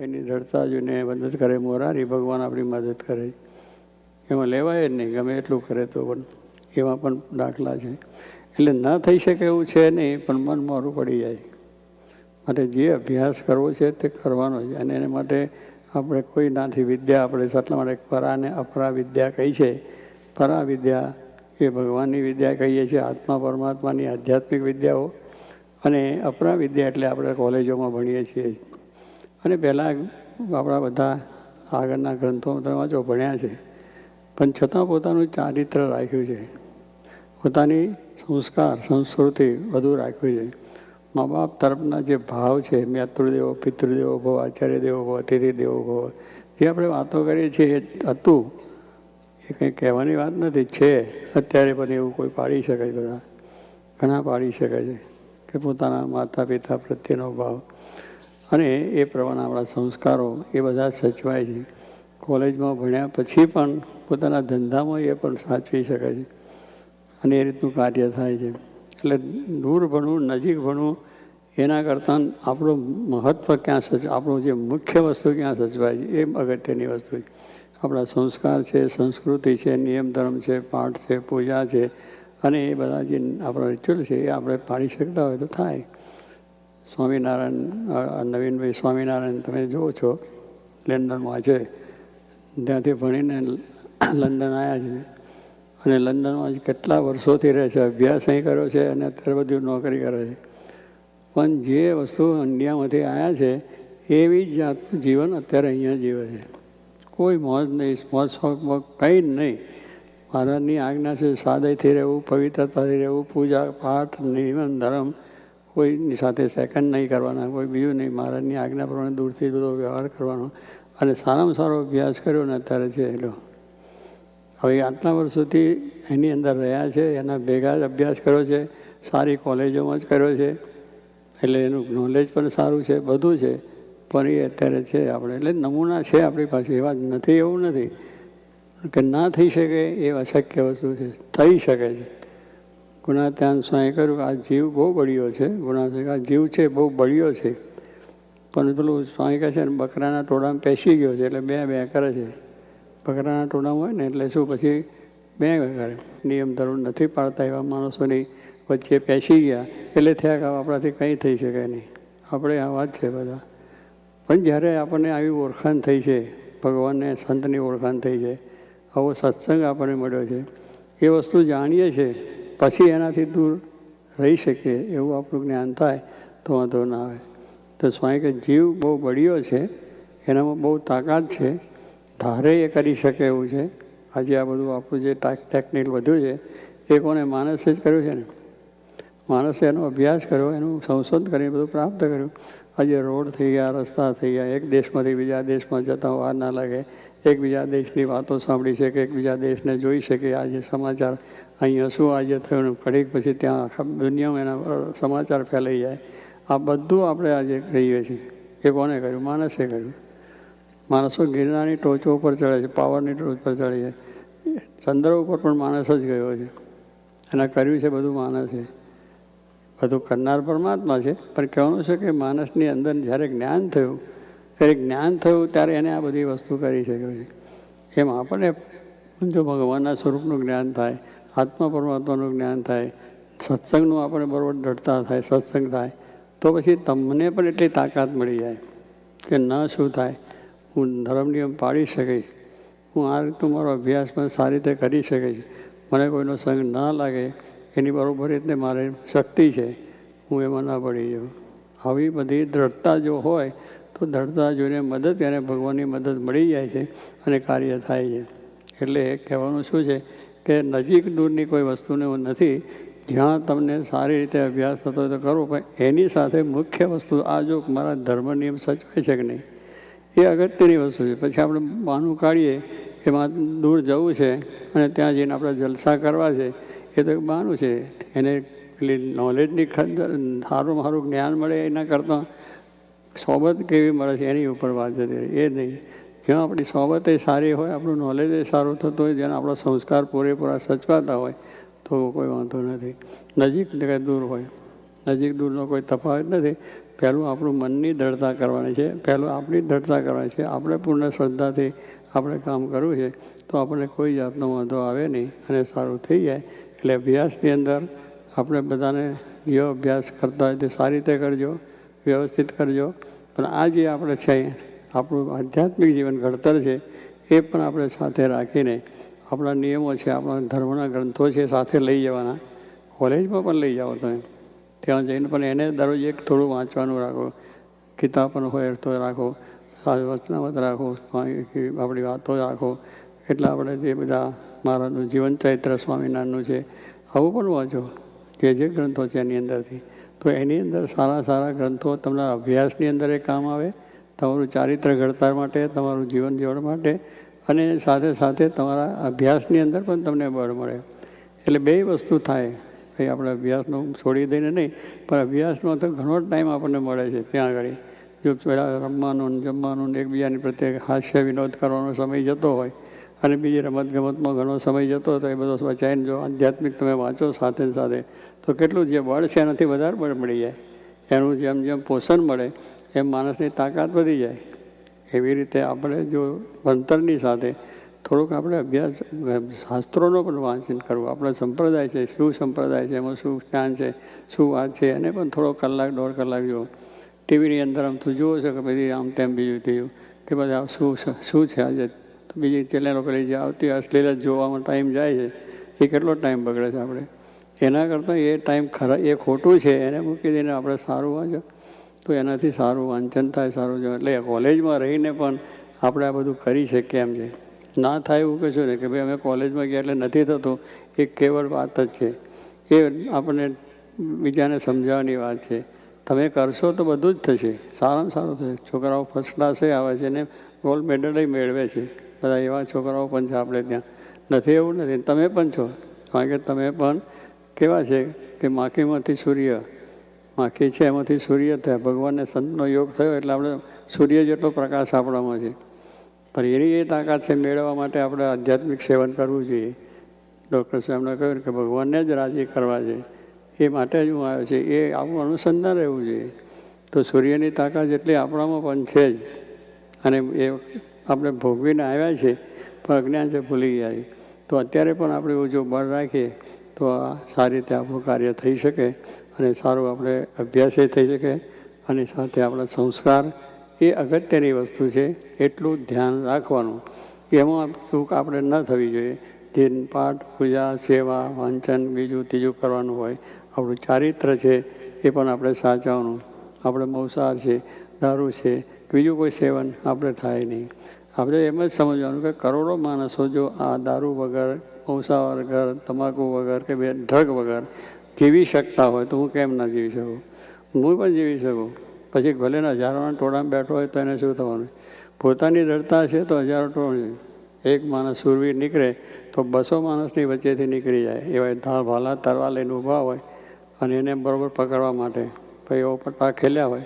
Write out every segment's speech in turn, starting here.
એની દ્રઢતા જોઈને મદદ કરે, મોરારી ભગવાન આપણી મદદ કરે. એમાં લેવાય જ નહીં, ગમે એટલું કરે તો પણ એવા પણ દાખલા છે. એટલે ન થઈ શકે એવું છે નહીં, પણ મન મોરું પડી જાય. માટે જે અભ્યાસ કરવો છે તે કરવાનો છે. અને એને માટે આપણે કોઈ નાથી વિદ્યા આપણે. એટલા માટે પરાને અપરા વિદ્યા કહી છે. પરા વિદ્યા એ ભગવાનની વિદ્યા કહીએ છીએ, આત્મા પરમાત્માની આધ્યાત્મિક વિદ્યાઓ. અને અપરા વિદ્યા એટલે આપણે કોલેજોમાં ભણીએ છીએ. અને પહેલાં આપણા બધા આગળના ગ્રંથો તમે ભણ્યા છે. પણ છતાં પોતાનું ચારિત્ર રાખ્યું છે. પોતાની સંસ્કાર, સંસ્કૃતિ બધું રાખ્યું છે. મા બાપ તરફના જે ભાવ છે માતૃદેવો પિતૃદેવો ભવ આચાર્ય દેવો ભવ અતિથિ દેવો ભવ, જે આપણે વાતો કરીએ છીએ એ હતું. એ કંઈ કહેવાની વાત નથી, છે. અત્યારે પણ એવું કોઈ પાડી શકે બધા. ઘણા પાડી શકે છે કે પોતાના માતા પિતા પ્રત્યેનો ભાવ. અને એ પ્રમાણે આપણા સંસ્કારો એ બધા સચવાય છે. કોલેજમાં ભણ્યા પછી પણ પોતાના ધંધામાં એ પણ સાચવી શકે છે. અને એ રીતનું કાર્ય થાય છે. એટલે દૂર ભણવું, નજીક ભણવું, એના કરતાં આપણું મહત્ત્વ ક્યાં સચ, આપણું જે મુખ્ય વસ્તુ ક્યાં સચવાય છે, એ અગત્યની વસ્તુ છે. આપણા સંસ્કાર છે, સંસ્કૃતિ છે, નિયમ ધર્મ છે, પાઠ છે, પૂજા છે, અને એ બધા જે આપણા રિચ્યુઅલ છે, એ આપણે પાડી શકતા હોય તો થાય. સ્વામિનારાયણ નવીનભાઈ સ્વામિનારાયણ તમે જુઓ છો, લંડનમાં છે. ત્યાંથી ભણીને લંડન આવ્યા છે. અને લંડનમાં કેટલા વર્ષોથી રહે છે, અભ્યાસ અહીં કર્યો છે અને અત્યારે બધું નોકરી કરે છે. પણ જે વસ્તુ ઇન્ડિયામાંથી આવ્યા છે, એવી જ જાતનું જીવન અત્યારે અહીંયા જીવે છે. કોઈ મોજ નહીં, મોજ શોખમાં કંઈ જ નહીં. મહારાજની આજ્ઞા છે સાદાઈથી રહેવું, પવિત્રતાથી રહેવું, પૂજા પાઠ નિયમન ધર્મ કોઈની સાથે સેકન્ડ નહીં કરવાના, કોઈ બીજું નહીં. મહારાજની આજ્ઞા પ્રમાણે દૂરથી બધો વ્યવહાર કરવાનો. અને સારામાં સારો અભ્યાસ કર્યો ને અત્યારે છે એટલો હવે આટલા વર્ષોથી એની અંદર રહ્યા છે, એના ભેગા જ અભ્યાસ કર્યો છે, સારી કોલેજોમાં જ કર્યો છે. એટલે એનું નોલેજ પણ સારું છે, બધું છે. પણ એ અત્યારે છે આપણે. એટલે નમૂના છે આપણી પાસે, એવા નથી, એવું નથી. કે ના થઈ શકે એ અશક્ય વસ્તુ છે. થઈ શકે છે. ગુના ધ્યાન સ્વાય કર્યું, આ જીવ બહુ બળ્યો છે ગુણા આ જીવ છે, બહુ બળ્યો છે. પણ પેલું સ્વાય કહે છે ને, બકરાના ટોળામાં પેસી ગયો છે, એટલે બે બે કરે છે. બકરાના ટોળામાં હોય ને, એટલે શું પછી બે કરે. નિયમ ધર્મ નથી પાળતા એવા માણસોની વચ્ચે પેસી ગયા, એટલે થયા કે આપણાથી કંઈ થઈ શકે નહીં. આપણે આ વાત છે બધા. પણ જ્યારે આપણને આવી ઓળખાણ થઈ છે, ભગવાનને સંતની ઓળખાણ થઈ છે, આવો સત્સંગ આપણને મળ્યો છે. એ વસ્તુ જાણીએ છીએ. પછી એનાથી દૂર રહી શકીએ એવું આપણું જ્ઞાન થાય તો વાંધો ના આવે. તો સ્વામી કે જીવ બહુ બળ્યો છે, એનામાં બહુ તાકાત છે, ધારે એ કરી શકે એવું છે. આજે આ બધું આપણું જે ટેકનિક વધ્યું છે, એ કોને માણસે જ કર્યું છે ને? માણસે એનો અભ્યાસ કર્યો, એનું સંશોધન કરીને બધું પ્રાપ્ત કર્યું. આજે રોડ થઈ ગયા, રસ્તા થઈ ગયા, એક દેશમાંથી બીજા દેશમાં જતા વાર ના લાગે. એકબીજા દેશની વાતો સાંભળી શકે એકબીજા દેશને જોઈ શકે. આજે સમાચાર અહીંયા શું આજે થયું ને ઘડીક પછી ત્યાં આખા દુનિયામાં એના સમાચાર ફેલાઈ જાય. આ બધું આપણે આજે કહીએ છીએ. એ કોને કર્યું? માણસે કર્યું. માણસો ગિરનારની ટોચો ઉપર ચડે છે, પાવરની ટોચ પર ચડે છે. ચંદ્ર ઉપર પણ માણસ જ ગયો છે. એના કર્યું છે બધું માણસે. બધું કરનાર પરમાત્મા છે. પણ કહેવાનું છે કે માણસની અંદર જ્યારે જ્ઞાન થયું ત્યારે જ્ઞાન થયું ત્યારે એને આ બધી વસ્તુ કરી શક્યો છે. એમ આપણને જો ભગવાનના સ્વરૂપનું જ્ઞાન થાય આત્મા પરમાત્માનું જ્ઞાન થાય, સત્સંગનું આપણે બરોબર દઢતા થાય, સત્સંગ થાય, તો પછી તમને પણ એટલી તાકાત મળી જાય કે ન શું થાય. હું ધર્મ નિયમ પાડી શકીશ. હું આ રીતનું મારો અભ્યાસ પણ સારી રીતે કરી શકીશ. મને કોઈનો સંગ ના લાગે, એની બરાબર રીતે મારે શક્તિ છે. હું એમાં ના પડી જાઉં. આવી બધી દ્રઢતા જો હોય, તો દ્રઢતા જોઈને મદદ, એને ભગવાનની મદદ મળી જાય છે અને કાર્ય થાય છે. એટલે કહેવાનું શું છે? કે નજીક દૂરની કોઈ વસ્તુને નથી, જ્યાં તમને સારી રીતે અભ્યાસ થતો તો કરો, પણ એની સાથે મુખ્ય વસ્તુ આ જો મારા ધર્મ નિયમ સચવાય છે કે નહીં, એ અગત્યની વસ્તુ છે. પછી આપણે બહાનું કાઢીએ એમાં દૂર જવું છે અને ત્યાં જઈને આપણે જલસા કરવા છે, એ તો બહાનું છે. એને પેલી નોલેજની સારું સારું જ્ઞાન મળે એના કરતાં સોબત કેવી મળે છે એની ઉપર વાત જતી એ નહીં. જ્યાં આપણી સોબત એ સારી હોય, આપણું નોલેજ એ સારું થતું હોય, જેના આપણા સંસ્કાર પૂરેપૂરા સચવાતા હોય, તો કોઈ વાંધો નથી. નજીક કે દૂર હોય. નજીક દૂરનો કોઈ તફાવત નથી. પહેલું આપણું મનની દ્રઢતા કરવાની છે. પહેલું આપણી દ્રઢતા કરવાની છે. આપણે પૂર્ણ શ્રદ્ધાથી આપણે કામ કરવું છે, તો આપણને કોઈ જાતનો વાંધો આવે નહીં અને સારું થઈ જાય. એટલે અભ્યાસની અંદર આપણે બધાને જેવો અભ્યાસ કરતા હોય તે સારી રીતે કરજો, વ્યવસ્થિત કરજો. પણ આ જે આપણે છે આપણું આધ્યાત્મિક જીવન ઘડતર છે, એ પણ આપણે સાથે રાખીને આપણા નિયમો છે, આપણા ધર્મના ગ્રંથો છે સાથે લઈ જવાના. કોલેજમાં પણ લઈ જાઓ તમે. ત્યાં જઈને પણ એને દરરોજ એક થોડું વાંચવાનું રાખો. કિતાબ પણ હોય તો રાખો. વચનામત રાખો આપણી વાતો રાખો. એટલે આપણે જે બધા મારાનું જીવન ચૈત્ર સ્વામિનારાયણનું છે, આવું પણ વાંચો. જે જે ગ્રંથો છે એની અંદરથી. તો એની અંદર સારા સારા ગ્રંથો, તમારા અભ્યાસની અંદર એ કામ આવે. તમારું ચારિત્ર ઘડતર માટે, તમારું જીવન જીવન માટે અને સાથે સાથે તમારા અભ્યાસની અંદર પણ તમને બળ મળે. એટલે બે વસ્તુ થાય. કંઈ આપણે અભ્યાસનો છોડી દઈને નહીં, પણ અભ્યાસમાં તો ઘણો ટાઈમ આપણને મળે છે ત્યાં આગળ. જો પહેલાં રમવાનું ને જમવાનું એકબીજાની પ્રત્યે હાસ્ય વિનોદ કરવાનો સમય જતો હોય અને બીજી રમત ગમતમાં ઘણો સમય જતો હોય તો એ બધો વચાઈને જો આધ્યાત્મિક તમે વાંચો સાથે સાથે, તો કેટલું જે બળ છે એનાથી વધારે બળ મળી જાય. એનું જેમ જેમ પોષણ મળે એમ માણસની તાકાત વધી જાય. એવી રીતે આપણે જો ભણતરની સાથે થોડુંક આપણે અભ્યાસ, શાસ્ત્રોનો પણ વાંચન કરવું. આપણો સંપ્રદાય છે, શું સંપ્રદાય છે, એમાં શું જ્ઞાન છે, શું વાત છે એને પણ થોડો કલાક, દોઢ કલાક જુઓ. ટીવીની અંદર આમ તું જુઓ છો કે પછી આમ તેમ બીજું થયું. કે બધા શું શું છે આજે? બીજી ચેનલો પેલી જે આવતી અશ્લીલ જોવામાં ટાઈમ જાય છે. એ કેટલો ટાઈમ બગડે છે આપણે? એના કરતાં એ ટાઈમ ખરા, એ ખોટું છે, એને મૂકી દઈને આપણે સારું વાંચો. તો એનાથી સારું, વાંચન થાય સારું જો એટલે કોલેજમાં રહીને પણ આપણે આ બધું કરી શકીએ એમ છે. ના થાય એવું કશું ને કે ભાઈ અમે કોલેજમાં ગયા એટલે નથી થતું. એ કેવળ વાત જ છે. એ આપણને બીજાને સમજાવવાની વાત છે. તમે કરશો તો બધું જ થશે. સારામાં સારું થશે. છોકરાઓ ફર્સ્ટ ક્લાસે આવે છે ને ગોલ્ડ મેડલય મેળવે છે. બધા એવા છોકરાઓ પણ છે આપણે ત્યાં. નથી એવું નથી. તમે પણ છો. કારણ કે તમે પણ કેવા છે કે માખીમાંથી સૂર્ય માખી છે એમાંથી સૂર્ય થયા. ભગવાનને સંતનો યોગ થયો એટલે આપણે સૂર્ય જેટલો પ્રકાશ આપણામાં છે. પણ એની એ તાકાત છે મેળવવા માટે આપણે આધ્યાત્મિક સેવન કરવું જોઈએ. ડૉક્ટર સાહેબને કહ્યું કે ભગવાનને જ રાજી કરવા છે. એ માટે જ હું આવ્યો છે. એ આપણું અનુસંધાન રહેવું જોઈએ. તો સૂર્યની તાકાત એટલી આપણામાં પણ છે જ. અને એ આપણે ભોગવીને આવ્યા છે, પણ અજ્ઞાન છે, ભૂલી ગયા તો અત્યારે પણ આપણે જો બળ રાખીએ, તો આ સારી રીતે આપણું કાર્ય થઈ શકે. અને સારું આપણે અભ્યાસ એ થઈ શકે અને સાથે આપણા સંસ્કાર એ અગત્યની વસ્તુ છે, એટલું ધ્યાન રાખવાનું. એમાં ચૂક આપણે ન થવી જોઈએ. ધીન, પાઠ, પૂજા, સેવા, વાંચન, બીજું, ત્રીજું કરવાનું હોય. આપણું ચારિત્ર છે એ પણ આપણે સાચવવાનું. આપણે મૌસાર છે, દારૂ છે, બીજું કોઈ સેવન આપણે થાય નહીં. આપણે એમ જ સમજવાનું કે કરોડો માણસો જો આ દારૂ વગર મૌસા વગર, તમાકુ વગર કે બે ડ્રગ વગર જીવી શકતા હોય તો હું કેમ ના જીવી શકું? હું પણ જીવી શકું. પછી ભલે ને હજારોના ટોળામાં બેઠો હોય તો એને શું થવાનું? પોતાની દળતા છે તો હજારો ટોળા એક માણસ સુરવીર નીકળે તો બસો માણસની વચ્ચેથી નીકળી જાય. એવા ધાળ ભાલા તરવા લઈને ઊભા હોય અને એને બરાબર પકડવા માટે. પછી એવો પટ્ટા ખેલ્યા હોય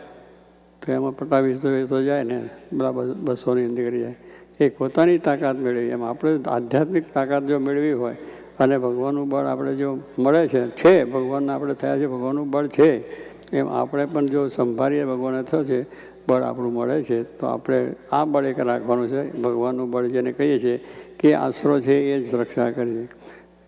તો એમાં પટ્ટા વીસતો વીસતો જાય ને બરાબર બસોની નીકળી જાય. એ પોતાની તાકાત મેળવી. એમ આપણે આધ્યાત્મિક તાકાત જો મેળવી હોય અને ભગવાનનું બળ આપણે જો મળે છે છે, ભગવાનના આપણે થયા છે, ભગવાનનું બળ છે, એમ આપણે પણ જો સંભાળીએ ભગવાને થયો છે, બળ આપણું મળે છે, તો આપણે આ બળ એક રાખવાનું છે, ભગવાનનું બળ જેને કહીએ છીએ કે આશરો છે એ જ રક્ષા કરીએ.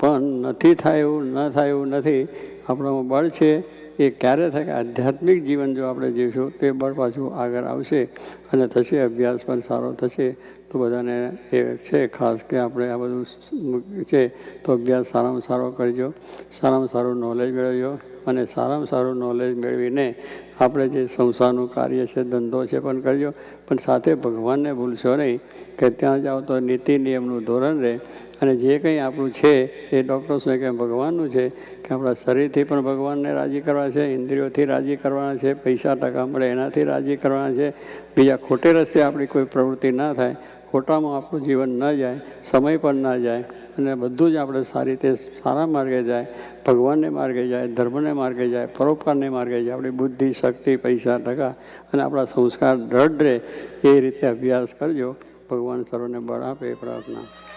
પણ નથી થાય એવું, ન થાય એવું નથી આપણામાં બળ છે એ ક્યારે થાય? કે આધ્યાત્મિક જીવન જો આપણે જીવશું, તે બળ પાછું આગળ આવશે અને થશે, અભ્યાસ પણ સારો થશે તો બધાને એ છે ખાસ કે આપણે આ બધું છે, તો અભ્યાસ સારામાં સારો કરજો, સારામાં સારું નોલેજ મેળવજો અને સારામાં સારું નોલેજ મેળવીને આપણે જે સંસારનું કાર્ય છે, ધંધો છે પણ કરજો. પણ સાથે ભગવાનને ભૂલશો નહીં કે ત્યાં જાઓ તો નીતિ નિયમનું ધોરણ રહે અને જે કંઈ આપણું છે એ ડૉક્ટર શું કે ભગવાનનું છે કે આપણા શરીરથી પણ ભગવાનને રાજી કરવા છે, ઇન્દ્રિયોથી રાજી કરવાના છે, પૈસા ટકા મળે એનાથી રાજી કરવાના છે, બીજા ખોટે રસ્તે આપણી કોઈ પ્રવૃત્તિ ના થાય ખોટામાં આપણું જીવન ન જાય, સમય પણ ના જાય, અને બધું જ આપણે સારી રીતે સારા માર્ગે જાય, ભગવાનને માર્ગે જાય, ધર્મને માર્ગે જાય, પરોપકારને માર્ગે જાય, આપણી બુદ્ધિ, શક્તિ, પૈસા, ટકા, અને આપણા સંસ્કાર દ્રઢ રહે, એ રીતે અભ્યાસ કરજો. ભગવાન સર્વને બળ આપે એ પ્રાર્થના.